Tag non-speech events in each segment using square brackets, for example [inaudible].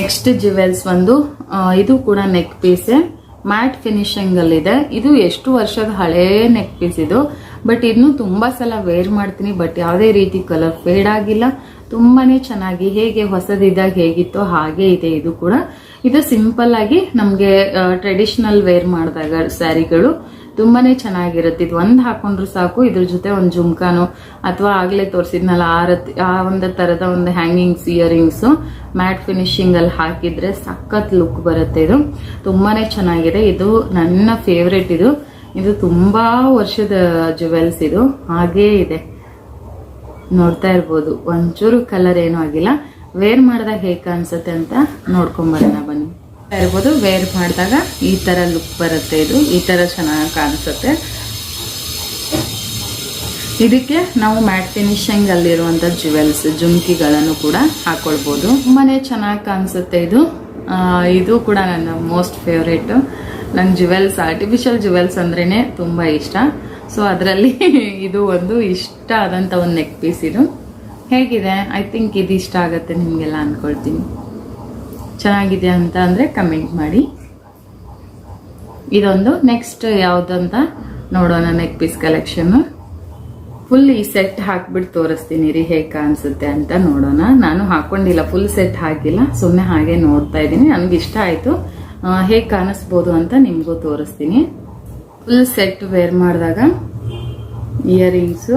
Next jewels ಒಂದು ಇದು ಕೂಡ ನೆಕ್ ಪೀಸೆ ಮ್ಯಾಟ್ ಫಿನಿಶಿಂಗ್ ಅಲ್ಲಿ ಇದೆ. ಇದು ಎಷ್ಟು ವರ್ಷದ ಹಳೇ ನೆಕ್ ಪೀಸ್ ಇದು. ಬಟ್ ಇನ್ನು ತುಂಬಾ ಸಲ ವೇರ್ ಮಾಡ್ತೀನಿ. ಬಟ್ ಯಾವುದೇ ರೀತಿ ಕಲರ್ ಫೇಡ್ ಆಗಿಲ್ಲ. ತುಂಬಾನೇ ಚೆನ್ನಾಗಿ, ಹೇಗೆ ಹೊಸದಿದ್ದಾಗ ಹೇಗಿತ್ತೋ ಹಾಗೆ ಇದೆ ಇದು ಕೂಡ. ಇದು ಸಿಂಪಲ್ ಆಗಿ ನಮ್ಗೆ ಟ್ರೆಡಿಷನಲ್ ವೇರ್ ಮಾಡಿದಾಗ ಸ್ಯಾರಿಗಳು. ತುಂಬಾನೇ ಚೆನ್ನಾಗಿರುತ್ತೆ. ಇದು ಒಂದ್ ಹಾಕೊಂಡ್ರು ಸಾಕು, ಇದ್ರ ಜೊತೆ ಒಂದು ಜುಮ್ಕಾನು ಅಥವಾ ಆಗ್ಲೇ ತೋರಿಸಿದ್ನಲ್ಲ, ಆ ರತಿ, ಆ ಒಂದು ತರದ ಒಂದು ಹ್ಯಾಂಗಿಂಗ್ಸ್ ಇಯರಿಂಗ್ಸ್ ಮ್ಯಾಟ್ ಫಿನಿಶಿಂಗ್ ಅಲ್ಲಿ ಹಾಕಿದ್ರೆ ಸಖತ್ ಲುಕ್ ಬರುತ್ತೆ ಇದು. ತುಂಬಾನೇ ಚೆನ್ನಾಗಿದೆ. ಇದು ನನ್ನ ಫೇವ್ರೆಟ್ ಇದು. ಇದು ತುಂಬಾ ವರ್ಷದ ಜುವೆಲ್ಸ್ ಇದು. ಹಾಗೇ ಇದೆ. ನೋಡ್ತಾ ಇರ್ಬೋದು. ಒಂಚೂರು ಕಲರ್ ಏನೂ ಆಗಿಲ್ಲ. ವೇರ್ ಮಾಡಿದಾಗ ಹೇಗೆ ಕಾಣಿಸುತ್ತೆ ಅಂತ ನೋಡ್ಕೊಂಬರೋಣ ಬನ್ನಿ. ಇರ್ಬೋದು. ವೇರ್ ಮಾಡಿದಾಗ ಈ ಥರ ಲುಕ್ ಬರುತ್ತೆ ಇದು. ಈ ಥರ ಚೆನ್ನಾಗಿ ಕಾಣಿಸುತ್ತೆ. ಇದಕ್ಕೆ ನಾವು ಮ್ಯಾಟ್ ಫಿನಿಶಿಂಗ್ ಅಲ್ಲಿರುವಂತ ಜುವೆಲ್ಸ್ ಜುಮ್ಕಿಗಳನ್ನು ಕೂಡ ಹಾಕೊಳ್ಬಹುದು ತುಂಬಾನೇ ಚೆನ್ನಾಗಿ ಕಾಣಿಸುತ್ತೆ ಇದು. ಇದು ಕೂಡ ನನ್ನ ಮೋಸ್ಟ್ ಫೇವ್ರೇಟ್ ನಂಗೆ ಜುವೆಲ್ಸ್ ಆರ್ಟಿಫಿಷಿಯಲ್ ಜುವೆಲ್ಸ್ ಅಂದ್ರೇನೆ ತುಂಬಾ ಇಷ್ಟ. ಸೊ ಅದರಲ್ಲಿ [laughs] ಇದು ಒಂದು ಇಷ್ಟ ಆದಂತ ಒಂದು ನೆಕ್ ಪೀಸ್ ಇದು. ಹೇಗಿದೆ? ಐ ಥಿಂಕ್ ಇದು ಇಷ್ಟ ಆಗುತ್ತೆ ನಿಮಗೆಲ್ಲ ಅನ್ಕೊಳ್ತೀನಿ. ಚೆನ್ನಾಗಿದೆ ಅಂತ ಅಂದರೆ ಕಮೆಂಟ್ ಮಾಡಿ. ಇದೊಂದು ನೆಕ್ಸ್ಟ್ ಯಾವುದಂತ ನೋಡೋಣ ನೆಕ್ ಪೀಸ್ ಕಲೆಕ್ಷನ್ ಫುಲ್ ಈ ಸೆಟ್ ಹಾಕ್ಬಿಟ್ಟು ತೋರಿಸ್ತೀನಿ ರೀ ಹೇಗೆ ಕಾಣಿಸುತ್ತೆ ಅಂತ ನೋಡೋಣ. ನಾನು ಹಾಕೊಂಡಿಲ್ಲ ಫುಲ್ ಸೆಟ್ ಹಾಕಿಲ್ಲ ಸುಮ್ಮನೆ ಹಾಗೆ ನೋಡ್ತಾ ಇದ್ದೀನಿ. ನನಗೆ ಇಷ್ಟ ಆಯಿತು. ಹೇಗೆ ಕಾಣಿಸ್ಬೋದು ಅಂತ ನಿಮಗೂ ತೋರಿಸ್ತೀನಿ. ಫುಲ್ ಸೆಟ್ ವೇರ್ ಮಾಡಿದಾಗ ಇಯರಿಂಗ್ಸು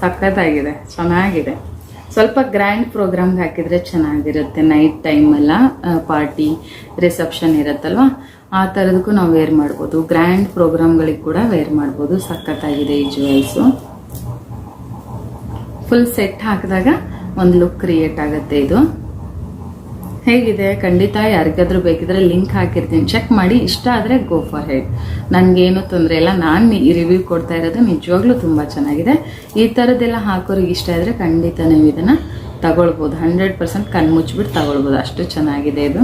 ಸಖತ್ತಾಗಿದೆ, ಚೆನ್ನಾಗಿದೆ. ಸ್ವಲ್ಪ ಗ್ರ್ಯಾಂಡ್ ಪ್ರೋಗ್ರಾಮ್ಗೆ ಹಾಕಿದ್ರೆ ಚೆನ್ನಾಗಿರುತ್ತೆ ನೈಟ್ ಟೈಮ್ ಎಲ್ಲ ಪಾರ್ಟಿ ರಿಸೆಪ್ಷನ್ ಇರುತ್ತಲ್ವಾ? ಆ ಥರದಕ್ಕೂ ನಾವು ವೇರ್ ಮಾಡ್ಬೋದು. ಗ್ರ್ಯಾಂಡ್ ಪ್ರೋಗ್ರಾಮ್ಗಳಿಗೆ ಕೂಡ ವೇರ್ ಮಾಡ್ಬೋದು. ಸಖತ್ತಾಗಿದೆ ಈ ಜುವೆಲ್ಸು ಫುಲ್ ಸೆಟ್ ಹಾಕಿದಾಗ ಒಂದು ಲುಕ್ ಕ್ರಿಯೇಟ್ ಆಗುತ್ತೆ ಇದು. ಹೇಗಿದೆ? ಖಂಡಿತ ಯಾರಿಗಾದ್ರೂ ಬೇಕಿದ್ರೆ ಲಿಂಕ್ ಹಾಕಿರ್ತೀನಿ. ಚೆಕ್ ಮಾಡಿ. ಇಷ್ಟ ಆದರೆ ಗೋ ಫಾರ್ ಹೆಡ್ ನನಗೇನು ತೊಂದರೆ ಇಲ್ಲ. ನಾನು ಈ ರಿವ್ಯೂ ಕೊಡ್ತಾ ಇರೋದು ನಿಜವಾಗ್ಲೂ ತುಂಬ ಚೆನ್ನಾಗಿದೆ. ಈ ಥರದ್ದೆಲ್ಲ ಹಾಕೋರಿಗೆ ಇಷ್ಟ ಇದ್ದರೆ ಖಂಡಿತ ನೀವು ಇದನ್ನು ತಗೊಳ್ಬೋದು. ಹಂಡ್ರೆಡ್ ಪರ್ಸೆಂಟ್ ಕಣ್ಮುಚ್ಬಿಟ್ಟು ತಗೊಳ್ಬೋದು. ಅಷ್ಟು ಚೆನ್ನಾಗಿದೆ ಇದು.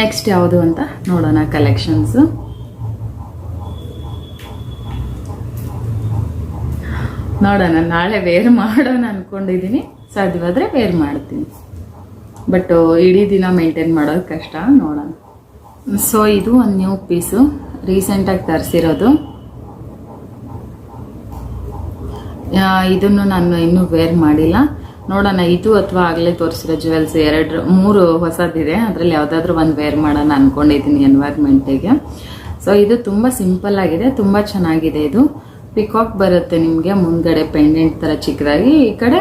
ನೆಕ್ಸ್ಟ್ ಯಾವುದು ಅಂತ ನೋಡೋಣ ಕಲೆಕ್ಷನ್ಸು ನೋಡೋಣ. ನಾಳೆ ವೇರ್ ಮಾಡೋಣ ಅಂದ್ಕೊಂಡಿದ್ದೀನಿ ಸಾಧ್ಯವಾದರೆ ವೇರ್ ಮಾಡ್ತೀನಿ. ಬಟ್ ಇಡೀ ದಿನ ಮೇಂಟೈನ್ ಮಾಡೋದು ಕಷ್ಟ, ನೋಡೋಣ. ಸೊ ಇದು ಒಂದು ನ್ಯೂ ಪೀಸು ರೀಸೆಂಟಾಗಿ ತರಿಸಿರೋದು. ಇದನ್ನು ನಾನು ಇನ್ನೂ ವೇರ್ ಮಾಡಿಲ್ಲ. ನೋಡೋಣ, ಇದು ಅಥವಾ ಆಗಲೇ ತೋರಿಸಿರೋ ಜುವೆಲ್ಸ್ ಎರಡು, ಮೂರು ಹೊಸದಿದೆ. ಅದರಲ್ಲಿ ಯಾವುದಾದ್ರೂ ಒಂದು ವೇರ್ ಮಾಡೋಣ ಅಂದ್ಕೊಂಡಿದ್ದೀನಿ ಎನ್ವೈರ್ಮೆಂಟಿಗೆ ಸೊ ಇದು ತುಂಬ ಸಿಂಪಲ್ ಆಗಿದೆ, ತುಂಬ ಚೆನ್ನಾಗಿದೆ ಇದು. ಪಿಕಾಕ್ ಬರುತ್ತೆ ನಿಮಗೆ, ಮುಂದ್ಗಡೆ ಪೆಂಡೆಂಟ್ ಥರ ಚಿಕ್ಕದಾಗಿ, ಈ ಕಡೆ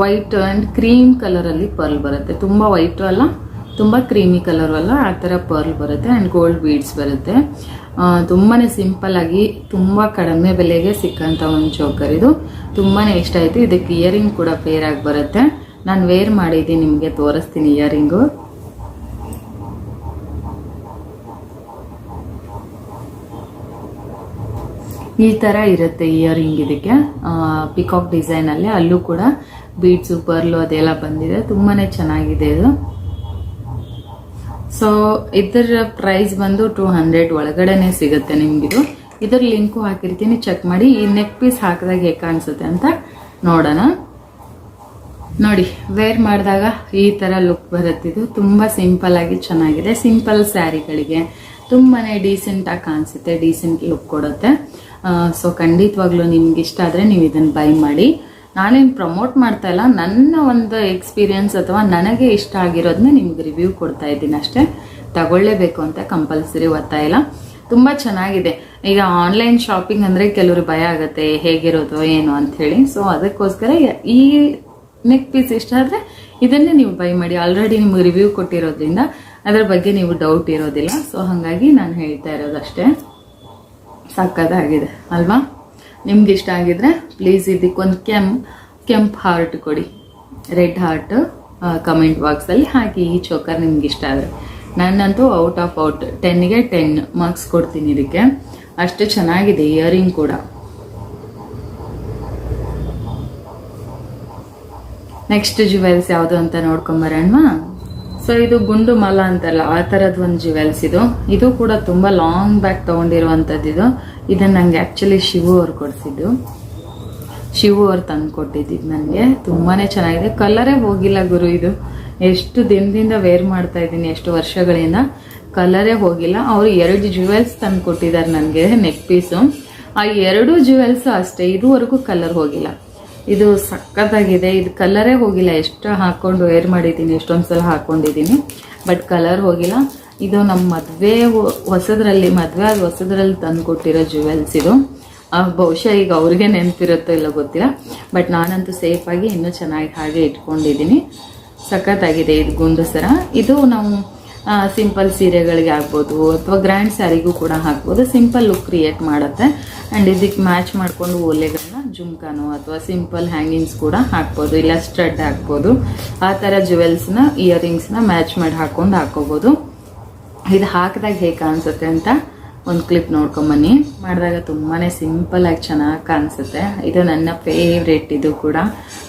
ವೈಟ್ ಆ್ಯಂಡ್ ಕ್ರೀಮ್ ಕಲರಲ್ಲಿ ಪರ್ಲ್ ಬರುತ್ತೆ. ತುಂಬ ವೈಟು ಅಲ್ಲ, ತುಂಬ ಕ್ರೀಮಿ ಕಲರು ಅಲ್ಲ, ಆ ಥರ ಪರ್ಲ್ ಬರುತ್ತೆ ಆ್ಯಂಡ್ ಗೋಲ್ಡ್ ಬೀಡ್ಸ್ ಬರುತ್ತೆ. ತುಂಬಾ ಸಿಂಪಲ್ಲಾಗಿ ತುಂಬ ಕಡಿಮೆ ಬೆಲೆಗೆ ಸಿಕ್ಕಂಥ ಒಂದು ಚೋಕರ್ ಇದು. ತುಂಬಾ ಇಷ್ಟ ಆಯಿತು. ಇದಕ್ಕೆ ಇಯರಿಂಗ್ ಕೂಡ ಫೇರಾಗಿ ಬರುತ್ತೆ. ನಾನು ವೇರ್ ಮಾಡಿದ್ದೀನಿ, ನಿಮಗೆ ತೋರಿಸ್ತೀನಿ ಇಯರಿಂಗು ಈ ತರ ಇರುತ್ತೆ ಇಯರಿಂಗ್ ಇದಕ್ಕೆ. ಪಿಕಾಕ್ ಡಿಸೈನ್ ಅಲ್ಲಿ ಅಲ್ಲೂ ಕೂಡ ಬೀಡ್ಸು ಪರ್ಲು ಅದೆಲ್ಲ ಬಂದಿದೆ. ತುಂಬಾನೇ ಚೆನ್ನಾಗಿದೆ ಇದು. ಸೊ ಇದರ ಪ್ರೈಸ್ ಬಂದು ಟೂ ಹಂಡ್ರೆಡ್ ಒಳಗಡೆನೆ ಸಿಗುತ್ತೆ ನಿಮ್ಗಿದು. ಇದರ ಲಿಂಕು ಹಾಕಿರ್ತೀನಿ. ಚೆಕ್ ಮಾಡಿ. ಈ ನೆಕ್ ಪೀಸ್ ಹಾಕಿದಾಗ ಹೇಗೆ ಕಾಣಿಸುತ್ತೆ ಅಂತ ನೋಡೋಣ. ನೋಡಿ ವೇರ್ ಮಾಡಿದಾಗ ಈ ತರ ಲುಕ್ ಬರುತ್ತಿದ್ದು ತುಂಬಾ ಸಿಂಪಲ್ ಆಗಿ ಚೆನ್ನಾಗಿದೆ. ಸಿಂಪಲ್ ಸ್ಯಾರಿಗಳಿಗೆ ತುಂಬಾನೇ ಡೀಸೆಂಟ್ ಆಗಿ ಕಾಣಿಸುತ್ತೆ. ಡೀಸೆಂಟ್ ಲುಕ್ ಕೊಡುತ್ತೆ. ಸೊ ಖಂಡಿತವಾಗ್ಲೂ ನಿಮ್ಗೆ ಇಷ್ಟ ಆದರೆ ನೀವು ಇದನ್ನು ಬೈ ಮಾಡಿ. ನಾನೇನು ಪ್ರಮೋಟ್ ಮಾಡ್ತಾ ಇಲ್ಲ, ನನ್ನ ಒಂದು ಎಕ್ಸ್ಪೀರಿಯನ್ಸ್ ಅಥವಾ ನನಗೆ ಇಷ್ಟ ಆಗಿರೋದನ್ನ ನಿಮ್ಗೆ ರಿವ್ಯೂ ಕೊಡ್ತಾ ಇದ್ದೀನಿ ಅಷ್ಟೇ. ತಗೊಳ್ಳೇಬೇಕು ಅಂತ ಕಂಪಲ್ಸರಿ ಒತ್ತಾಯ ಇಲ್ಲ. ತುಂಬ ಚೆನ್ನಾಗಿದೆ. ಈಗ ಆನ್ಲೈನ್ ಶಾಪಿಂಗ್ ಅಂದರೆ ಕೆಲವರು ಭಯ ಆಗುತ್ತೆ, ಹೇಗಿರೋದು, ಏನು ಅಂತ ಹೇಳಿ. ಸೊ ಅದಕ್ಕೋಸ್ಕರ ಈ ನೆಕ್ ಪೀಸ್ ಇಷ್ಟ ಆದರೆ ಇದನ್ನೇ ನೀವು ಬೈ ಮಾಡಿ. ಆಲ್ರೆಡಿ ನಿಮ್ಗೆ ರಿವ್ಯೂ ಕೊಟ್ಟಿರೋದ್ರಿಂದ ಅದರ ಬಗ್ಗೆ ನೀವು ಡೌಟ್ ಇರೋದಿಲ್ಲ. ಸೊ ಹಾಗಾಗಿ ನಾನು ಹೇಳ್ತಾ ಇರೋದಷ್ಟೇ ಸಕ್ಕತ್ತಾಗಿದೆ ಅಲ್ವಾ? ನಿಮ್ಗೆ ಇಷ್ಟ ಆಗಿದ್ರೆ ಪ್ಲೀಸ್ ಇದಕ್ಕೊಂದು ಕೆಂಪ್ ಕೆಂಪ್ ಹಾರ್ಟ್ ಕೊಡಿ. ರೆಡ್ ಹಾರ್ಟ್ ಕಮೆಂಟ್ ಬಾಕ್ಸಲ್ಲಿ ಹಾಕಿ, ಈ ಚೋಕರ್ ನಿಮ್ಗೆ ಇಷ್ಟ ಆದರೆ. ನನ್ನಂತೂ ಔಟ್ ಆಫ್ ಔಟ್ ಟೆನ್ಗೆ ಟೆನ್ ಮಾರ್ಕ್ಸ್ ಕೊಡ್ತೀನಿ ಇದಕ್ಕೆ. ಅಷ್ಟು ಚೆನ್ನಾಗಿದೆ ಇಯರಿಂಗ್ ಕೂಡ. ನೆಕ್ಸ್ಟ್ ಜುವೆಲ್ಸ್ ಯಾವುದು ಅಂತ ನೋಡ್ಕೊಂಬರೋಣವಾ ಸೊ ಇದು ಗುಂಡು ಮಲ ಅಂತಲ್ಲ, ಆ ತರದ ಒಂದು ಜುವೆಲ್ಸ್ ಇದು. ಇದು ಕೂಡ ತುಂಬಾ ಲಾಂಗ್ ಬ್ಯಾಕ್ ತಗೊಂಡಿರುವಂತದ್ದು ಇದು. ಇದನ್ನ ನಂಗೆ ಆಕ್ಚುಲಿ ಶಿವು ಅವ್ರು ಕೊಡಿಸಿದ್ದು. ಶಿವು ಅವ್ರು ತಂದು ಕೊಟ್ಟಿದ್ದು ನನಗೆ ತುಂಬಾನೇ ಚೆನ್ನಾಗಿದೆ. ಕಲರೇ ಹೋಗಿಲ್ಲ ಗುರು ಇದು. ಎಷ್ಟು ದಿನದಿಂದ ವೇರ್ ಮಾಡ್ತಾ ಇದ್ದೀನಿ, ಎಷ್ಟು ವರ್ಷಗಳಿಂದ. ಕಲರೇ ಹೋಗಿಲ್ಲ. ಅವರು ಎರಡು ಜ್ಯುವೆಲ್ಸ್ ತಂದು ಕೊಟ್ಟಿದ್ದಾರೆ ನನಗೆ ನೆಕ್ ಪೀಸು ಆ ಎರಡು ಜ್ಯುವೆಲ್ಸ್ ಅಷ್ಟೇ, ಇದುವರೆಗೂ ಕಲರ್ ಹೋಗಿಲ್ಲ. ಇದು ಸಖತ್ತಾಗಿದೆ. ಇದು ಕಲರೇ ಹೋಗಿಲ್ಲ. ಎಷ್ಟು ಹಾಕ್ಕೊಂಡು ವೇರ್ ಮಾಡಿದ್ದೀನಿ, ಎಷ್ಟೊಂದು ಸಲ ಹಾಕ್ಕೊಂಡಿದ್ದೀನಿ ಬಟ್ ಕಲರ್ ಹೋಗಿಲ್ಲ. ಇದು ನಮ್ಮ ಮದುವೆ ಹೊಸದ್ರಲ್ಲಿ ಮದುವೆ ಆದ ಹೊಸದ್ರಲ್ಲಿ ತಂದು ಕೊಟ್ಟಿರೋ ಜ್ಯುವೆಲ್ಸ್ ಇದು ಬಹುಶಃ ಈಗ ಅವ್ರಿಗೆ ನೆನಪಿರುತ್ತೋ ಇಲ್ಲ ಗೊತ್ತಿಲ್ಲ. ಬಟ್ ನಾನಂತೂ ಸೇಫಾಗಿ ಇನ್ನೂ ಚೆನ್ನಾಗಿ ಹಾಗೆ ಇಟ್ಕೊಂಡಿದ್ದೀನಿ. ಸಖತ್ತಾಗಿದೆ ಇದು ಗುಂಡು ಸರ. ಇದು ನಾವು ಸಿಂಪಲ್ ಸೀರೆಗಳಿಗೆ ಆಗ್ಬೋದು ಅಥವಾ ಗ್ರ್ಯಾಂಡ್ ಸ್ಯಾರಿಗೂ ಕೂಡ ಹಾಕ್ಬೋದು. ಸಿಂಪಲ್ ಲುಕ್ ಕ್ರಿಯೇಟ್ ಮಾಡುತ್ತೆ. ಆ್ಯಂಡ್ ಇದಕ್ಕೆ ಮ್ಯಾಚ್ ಮಾಡಿಕೊಂಡು ಓಲೆಗಳನ್ನ ಜುಮ್ಕಾನು ಅಥವಾ ಸಿಂಪಲ್ ಹ್ಯಾಂಗಿಂಗ್ಸ್ ಕೂಡ ಹಾಕ್ಬೋದು. ಇಲ್ಲ ಸ್ಟಡ್ ಹಾಕ್ಬೋದು. ಆ ಥರ ಜ್ಯುವೆಲ್ಸ್ನ ಇಯರಿಂಗ್ಸ್ನ ಮ್ಯಾಚ್ ಮಾಡಿ ಹಾಕ್ಕೊಂಡು ಹಾಕೋಬೋದು. ಇದು ಹಾಕಿದಾಗ ಹೇಗೆ ಕಾಣಿಸುತ್ತೆ ಅಂತ ಒಂದು ಕ್ಲಿಪ್ ನೋಡ್ಕೊಂಬನ್ನಿ ಮಾಡಿದಾಗ ತುಂಬಾ ಸಿಂಪಲಾಗಿ ಚೆನ್ನಾಗಿ ಕಾಣಿಸುತ್ತೆ. ಇದು ನನ್ನ ಫೇವ್ರೇಟ್ ಇದು ಕೂಡ.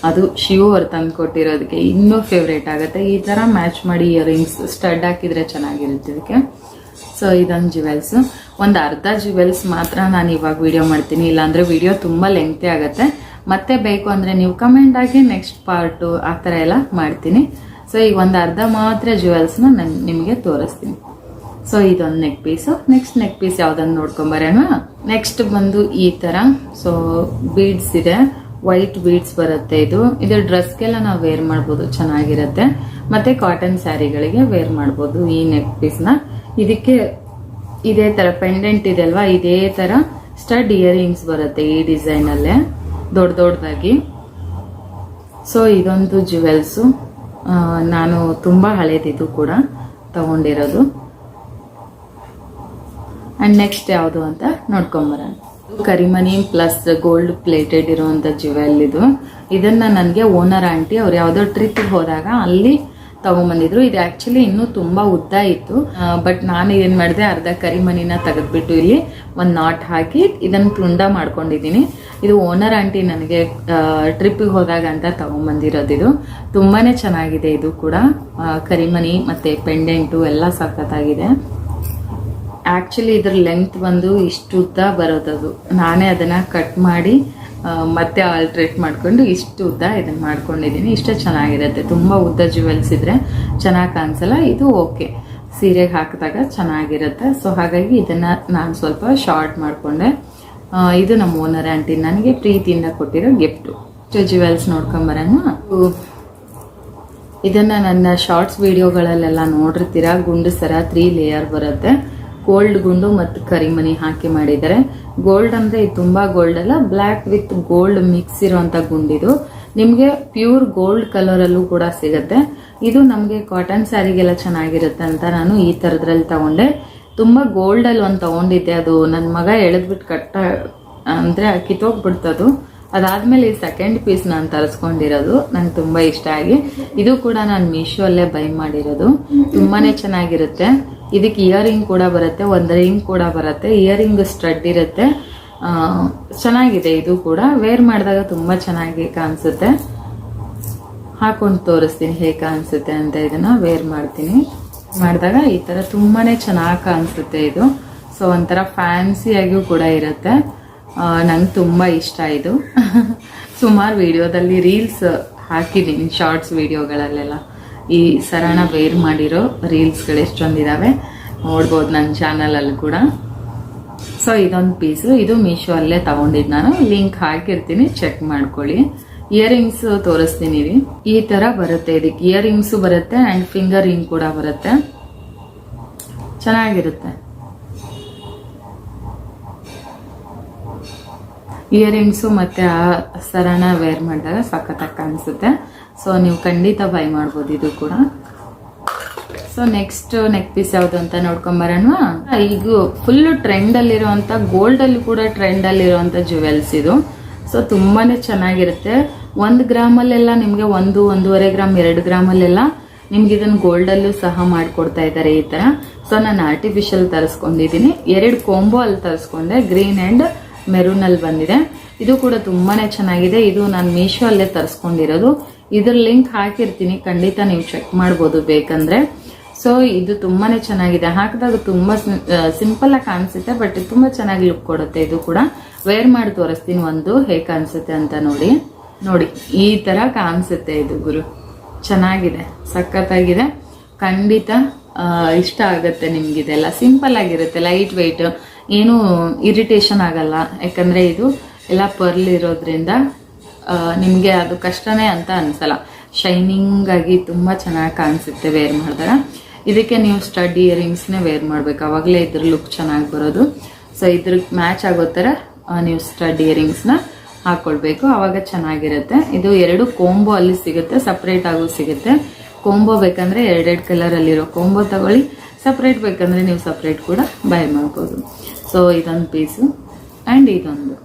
ಅದು ಶಿವ ಅವ್ರು ತಂದು ಕೊಟ್ಟಿರೋದಕ್ಕೆ ಇನ್ನೂ ಫೇವ್ರೇಟ್ ಆಗುತ್ತೆ. ಈ ಥರ ಮ್ಯಾಚ್ ಮಾಡಿ ಇಯರಿಂಗ್ಸ್ ಸ್ಟಡ್ ಹಾಕಿದರೆ ಚೆನ್ನಾಗಿರುತ್ತೆ ಇದಕ್ಕೆ. ಸೊ ಇದೊಂದು ಜ್ಯುವೆಲ್ಸು ಒಂದು ಅರ್ಧ ಜ್ಯುವೆಲ್ಸ್ ಮಾತ್ರ ನಾನು ಇವಾಗ ವೀಡಿಯೋ ಮಾಡ್ತೀನಿ. ಇಲ್ಲಾಂದರೆ ವಿಡಿಯೋ ತುಂಬ ಲೆಂಗ್ತಿ ಆಗುತ್ತೆ. ಮತ್ತೆ ಬೇಕು ಅಂದರೆ ನೀವು ಕಮೆಂಟ್ ಆಗಿ ನೆಕ್ಸ್ಟ್ ಪಾರ್ಟು ಆ ಥರ ಎಲ್ಲ ಮಾಡ್ತೀನಿ. ಸೊ ಈಗ ಒಂದು ಅರ್ಧ ಮಾತ್ರ ಜ್ಯುವೆಲ್ಸ್ನ ನಾನು ನಿಮಗೆ ತೋರಿಸ್ತೀನಿ. ಸೊ ಇದೊಂದು neck piece next neck piece ಯಾವುದನ್ನು ನೋಡ್ಕೊಂಬರೋಣ ನೆಕ್ಸ್ಟ್ ಬಂದು ಈ ತರ. ಸೊ ಬೀಡ್ಸ್ ಇದೆ. ವೈಟ್ ಬೀಡ್ಸ್ ಬರುತ್ತೆ ಇದು. ಇದು ಡ್ರೆಸ್ಗೆಲ್ಲ ನಾವು ವೇರ್ ಮಾಡ್ಬೋದು. ಚೆನ್ನಾಗಿರುತ್ತೆ. ಮತ್ತೆ ಕಾಟನ್ ಸ್ಯಾರಿಗಳಿಗೆ ವೇರ್ ಮಾಡ್ಬೋದು ಈ ನೆಕ್ ಪೀಸ್ನ ಇದಕ್ಕೆ ಇದೇ ತರ ಪೆಂಡೆಂಟ್ ಇದೆ ಅಲ್ವಾ? ಇದೇ ತರ ಸ್ಟಡ್ ಇಯರಿಂಗ್ಸ್ ಬರುತ್ತೆ ಈ ಡಿಸೈನ್ ಅಲ್ಲೇ. ದೊಡ್ಡ ದೊಡ್ಡದಾಗಿ. ಸೊ ಇದೊಂದು ಜ್ಯುವೆಲ್ಸು ನಾನು ತುಂಬಾ ಹಳೇದಿದ್ದು ಕೂಡ ತಗೊಂಡಿರೋದು. ಅಂಡ್ ನೆಕ್ಸ್ಟ್ ಯಾವುದು ಅಂತ ನೋಡ್ಕೊಂಬರೋಣ ಕರಿಮನಿ ಪ್ಲಸ್ ಗೋಲ್ಡ್ ಪ್ಲೇಟೆಡ್ ಇರುವಂಥ ಜುವೆಲ್ ಇದು. ಇದನ್ನ ನನಗೆ ಓನರ್ ಆಂಟಿ ಅವ್ರು ಯಾವುದೋ ಟ್ರಿಪ್ ಹೋದಾಗ ಅಲ್ಲಿ ತಗೊಂಬಂದಿದ್ರು. ಇದು ಆಕ್ಚುಲಿ ಇನ್ನೂ ತುಂಬಾ ಉದ್ದ ಇತ್ತು. ಬಟ್ ನಾನು ಏನು ಮಾಡಿದೆ, ಅರ್ಧ ಕರಿಮನಿನ ತೆಗೆದ್ಬಿಟ್ಟು ಇಲ್ಲಿ ಒಂದು ನಾಟ್ ಹಾಕಿ ಇದನ್ನ ತುಂಡ ಮಾಡ್ಕೊಂಡಿದ್ದೀನಿ. ಇದು ಓನರ್ ಆಂಟಿ ನನಗೆ ಟ್ರಿಪ್ಪಿಗೆ ಹೋದಾಗ ಅಂತ ತಗೊಂಬಂದಿರೋದು ಇದು. ತುಂಬಾನೇ ಚೆನ್ನಾಗಿದೆ ಇದು ಕೂಡ. ಕರಿಮನಿ ಮತ್ತೆ ಪೆಂಡೆಂಟು ಎಲ್ಲ ಸಖತ್ತಾಗಿದೆ. ಆಕ್ಚುಲಿ ಇದ್ರ ಲೆಂತ್ ಬಂದು ಇಷ್ಟು ಉದ್ದ ಬರೋದದು. ನಾನೇ ಅದನ್ನ ಕಟ್ ಮಾಡಿ ಮತ್ತೆ ಆಲ್ಟ್ರೇಟ್ ಮಾಡ್ಕೊಂಡು ಇಷ್ಟು ಉದ್ದ ಇದನ್ನ ಮಾಡ್ಕೊಂಡಿದ್ದೀನಿ ಇಷ್ಟೇ ಚೆನ್ನಾಗಿರುತ್ತೆ. ತುಂಬಾ ಉದ್ದ ಜ್ಯುವೆಲ್ಸ್ ಇದ್ರೆ ಚೆನ್ನಾಗಿ ಕಾಣಿಸಲ್ಲ, ಇದು ಓಕೆ ಸೀರೆಗೆ ಹಾಕಿದಾಗ ಚೆನ್ನಾಗಿರುತ್ತೆ. ಸೊ ಹಾಗಾಗಿ ಇದನ್ನ ನಾನು ಸ್ವಲ್ಪ ಶಾರ್ಟ್ ಮಾಡಿಕೊಂಡೆ. ಇದು ನಮ್ಮ ಓನರ್ ಆಂಟಿ ನನಗೆ ಪ್ರೀತಿಯಿಂದ ಕೊಟ್ಟಿರೋ ಗಿಫ್ಟು ಜ್ಯುವೆಲ್ಸ್ ನೋಡ್ಕೊಂಬರೋಣ ಇದನ್ನ ನನ್ನ ಶಾರ್ಟ್ಸ್ ವೀಡಿಯೋಗಳಲ್ಲೆಲ್ಲ ನೋಡಿರ್ತೀರಾ ಗುಂಡು ಸರ ತ್ರೀ ಲೇಯರ್ ಬರುತ್ತೆ. ಗೋಲ್ಡ್ ಗುಂಡು ಮತ್ತು ಕರಿಮನಿ ಹಾಕಿ ಮಾಡಿದ್ದಾರೆ. ಗೋಲ್ಡ್ ಅಂದ್ರೆ ಇದು ತುಂಬಾ ಗೋಲ್ಡ್ ಅಲ್ಲ ಬ್ಲ್ಯಾಕ್ ವಿತ್ ಗೋಲ್ಡ್ ಮಿಕ್ಸ್ ಇರುವಂತ ಗುಂಡಿದು. ನಿಮ್ಗೆ ಪ್ಯೂರ್ ಗೋಲ್ಡ್ ಕಲರಲ್ಲೂ ಕೂಡ ಸಿಗುತ್ತೆ. ಇದು ನಮಗೆ ಕಾಟನ್ ಸ್ಯಾರಿಗೆಲ್ಲ ಚೆನ್ನಾಗಿರುತ್ತೆ ಅಂತ ನಾನು ಈ ಥರದ್ರಲ್ಲಿ ತಗೊಂಡೆ. ತುಂಬಾ ಗೋಲ್ಡ್ ಅಲ್ಲಿ ಒಂದು ತಗೊಂಡಿದ್ದೆ. ಅದು ನನ್ನ ಮಗ ಎಳೆದ್ಬಿಟ್ಟು ಕಟ್ಟ, ಅಂದ್ರೆ ಕಿತ್ತೋಗ್ಬಿಡ್ತದು ಅದಾದ್ಮೇಲೆ ಈ ಸೆಕೆಂಡ್ ಪೀಸ್ ನಾನು ತರಿಸ್ಕೊಂಡಿರೋದು, ನಂಗೆ ತುಂಬಾ ಇಷ್ಟ ಆಗಿ. ಇದು ಕೂಡ ನಾನು ಮೀಶೋ ಅಲ್ಲೇ ಬೈ ಮಾಡಿರೋದು. ತುಂಬಾನೇ ಚೆನ್ನಾಗಿರುತ್ತೆ. ಇದಕ್ಕೆ ಇಯರಿಂಗ್ ಕೂಡ ಬರುತ್ತೆ, ಒಂದು ರಿಂಗ್ ಕೂಡ ಬರುತ್ತೆ ಇಯರಿಂಗ್ ಸ್ಟಡ್ ಇರುತ್ತೆ. ಚೆನ್ನಾಗಿದೆ ಇದು ಕೂಡ. ವೇರ್ ಮಾಡಿದಾಗ ತುಂಬಾ ಚೆನ್ನಾಗಿ ಕಾಣಿಸುತ್ತೆ. ಹಾಕೊಂಡು ತೋರಿಸ್ತೀನಿ ಹೇಗೆ ಕಾಣಿಸುತ್ತೆ ಅಂತ ಇದನ್ನ ವೇರ್ ಮಾಡ್ತೀನಿ. ಮಾಡಿದಾಗ ಈ ತರ ತುಂಬಾನೇ ಚೆನ್ನಾಗಿ ಕಾಣಿಸುತ್ತೆ ಇದು. ಸೊ ಒಂಥರ ಫ್ಯಾನ್ಸಿಯಾಗಿಯೂ ಕೂಡ ಇರುತ್ತೆ. ನಂಗೆ ತುಂಬ ಇಷ್ಟ ಇದು. [laughs] ಸುಮಾರು ವಿಡಿಯೋದಲ್ಲಿ ರೀಲ್ಸ್ ಹಾಕಿದ್ದೀನಿ ಶಾರ್ಟ್ಸ್ ವಿಡಿಯೋಗಳಲ್ಲೆಲ್ಲ ಈ ಸರಣ ವೇರ್ ಮಾಡಿರೋ ರೀಲ್ಸ್ಗಳು ಎಷ್ಟೊಂದಿದಾವೆ ನೋಡ್ಬೋದು ನನ್ನ ಚಾನಲಲ್ಲಿ ಕೂಡ. ಸೊ ಇದೊಂದು ಪೀಸು ಇದು ಮೀಶೋ ಅಲ್ಲೇ ತಗೊಂಡಿದ್ದು ನಾನು. ಲಿಂಕ್ ಹಾಕಿರ್ತೀನಿ. ಚೆಕ್ ಮಾಡ್ಕೊಳ್ಳಿ. ಇಯರಿಂಗ್ಸ್ ತೋರಿಸ್ತೀನಿ ಈ ತರ ಬರುತ್ತೆ ಇದಕ್ಕೆ. ಇಯರಿಂಗ್ಸು ಬರುತ್ತೆ ಅಂಡ್ ಫಿಂಗರ್ ರಿಂಗ್ ಕೂಡ ಬರುತ್ತೆ. ಚೆನ್ನಾಗಿರುತ್ತೆ. ಇಯರಿಂಗ್ಸು ಮತ್ತೆ ಆ ಸರಣ ವೇರ್ ಮಾಡಿದಾಗ ಸಖತ್ತಾಗಿ ಕಾಣಿಸುತ್ತೆ. ಸೊ ನೀವು ಖಂಡಿತ ಬೈ ಮಾಡ್ಬೋದು ಇದು ಕೂಡ. ಸೊ ನೆಕ್ಸ್ಟ್ ನೆಕ್ ಪೀಸ್ ಯಾವ್ದು ಅಂತ ನೋಡ್ಕೊಂಬರೋಣ ಈಗ ಅಲ್ಲಿರುವಂತ ಗೋಲ್ಡ್ ಅಲ್ಲಿ ಕೂಡ ಟ್ರೆಂಡ್ ಅಲ್ಲಿರುವಂತ ಜ್ಯುವೆಲ್ಸ್ ಇದು. ಸೊ ತುಂಬಾನೇ ಚೆನ್ನಾಗಿರುತ್ತೆ. ಒಂದ್ ಗ್ರಾಮ್ ಅಲ್ಲೆಲ್ಲ ನಿಮ್ಗೆ ಒಂದು, ಒಂದೂವರೆ ಗ್ರಾಮ್, ಎರಡು ಗ್ರಾಮ್ ಅಲ್ಲೆಲ್ಲ ನಿಮ್ಗೆ ಇದನ್ನ ಗೋಲ್ಡ್ ಅಲ್ಲೂ ಸಹ ಮಾಡ್ಕೊಡ್ತಾ ಇದ್ದಾರೆ ಈ ತರ. ಸೊ ನಾನು ಆರ್ಟಿಫಿಷಿಯಲ್ ತರಿಸ್ಕೊಂಡಿದ್ದೀನಿ ಎರಡು ಕೊಂಬೋ ಅಲ್ಲಿ ತರಿಸ್ಕೊಂಡೆ. ಗ್ರೀನ್ ಅಂಡ್ ಮೆರೂನ್ ಅಲ್ಲಿ ಬಂದಿದೆ. ಇದು ಕೂಡ ತುಂಬಾನೇ ಚೆನ್ನಾಗಿದೆ. ಇದು ನಾನು ಮೀಶೋ ಅಲ್ಲೇ ತರಿಸ್ಕೊಂಡಿರೋದು. ಇದ್ರ ಲಿಂಕ್ ಹಾಕಿರ್ತೀನಿ, ಖಂಡಿತ ನೀವು ಚೆಕ್ ಮಾಡ್ಬೋದು ಬೇಕಂದ್ರೆ. ಸೊ ಇದು ತುಂಬಾ ಚೆನ್ನಾಗಿದೆ. ಹಾಕಿದಾಗ ತುಂಬ ಸಿಂಪಲ್ ಆಗಿ ಕಾಣಿಸುತ್ತೆ ಬಟ್ ತುಂಬಾ ಚೆನ್ನಾಗಿ ಲುಕ್ ಕೊಡುತ್ತೆ. ಇದು ಕೂಡ ವೇರ್ ಮಾಡಿ ತೋರಿಸ್ತೀನಿ ಒಂದು ಹೇಗೆ ಕಾಣಿಸುತ್ತೆ ಅಂತ ನೋಡಿ. ನೋಡಿ, ಈ ತರ ಕಾಣಿಸುತ್ತೆ ಇದು ಗುರು. ಚೆನ್ನಾಗಿದೆ, ಸಖತ್ತಾಗಿದೆ. ಖಂಡಿತ ಇಷ್ಟ ಆಗುತ್ತೆ ನಿಮ್ಗಿದೆಲ್ಲ ಸಿಂಪಲ್ ಆಗಿರುತ್ತೆ ಲೈಟ್ ವೆಯ್ಟ್ ಏನು ಇರಿಟೇಷನ್ ಆಗಲ್ಲ. ಯಾಕಂದ್ರೆ ಇದು ಎಲ್ಲ ಪರ್ಲ್ ಇರೋದ್ರಿಂದ ನಿಮಗೆ ಅದು ಕಷ್ಟನೇ ಅಂತ ಅನಿಸಲ್ಲ. ಶೈನಿಂಗ್ ಆಗಿ ತುಂಬಾ ಚೆನ್ನಾಗಿ ಕಾಣಿಸುತ್ತೆ ವೇರ್ ಮಾಡಿದಾಗ. ಇದಕ್ಕೆ ನೀವು ಸ್ಟಡ್ ಇಯರಿಂಗ್ಸ್ನೇ ವೇರ್ ಮಾಡಬೇಕು. ಅವಾಗಲೇ ಇದ್ರ ಲುಕ್ ಚೆನ್ನಾಗಿ ಬರೋದು. ಸೊ ಇದ್ರ ಮ್ಯಾಚ್ ಆಗೋ ಥರ ನೀವು ಸ್ಟಡ್ ಇಯರಿಂಗ್ಸ್ನ ಹಾಕ್ಕೊಳ್ಬೇಕು ಆವಾಗ ಚೆನ್ನಾಗಿರುತ್ತೆ. ಇದು ಎರಡು ಕೋಂಬೋ ಅಲ್ಲಿ ಸಿಗುತ್ತೆ ಸಪ್ರೇಟ್ ಆಗು ಸಿಗುತ್ತೆ. ಕೊಂಬೋ ಬೇಕಂದರೆ ಎರಡೆರಡು ಕಲರಲ್ಲಿರೋ ಕೋಂಬೋ ತಗೊಳ್ಳಿ. ಸಪ್ರೇಟ್ ಬೇಕಂದರೆ ನೀವು ಸಪ್ರೇಟ್ ಕೂಡ ಬೈ ಮಾಡ್ಬೋದು. ಸೊ ಇದೊಂದು ಪೀಸು ಆ್ಯಂಡ್ ಇದೊಂದು.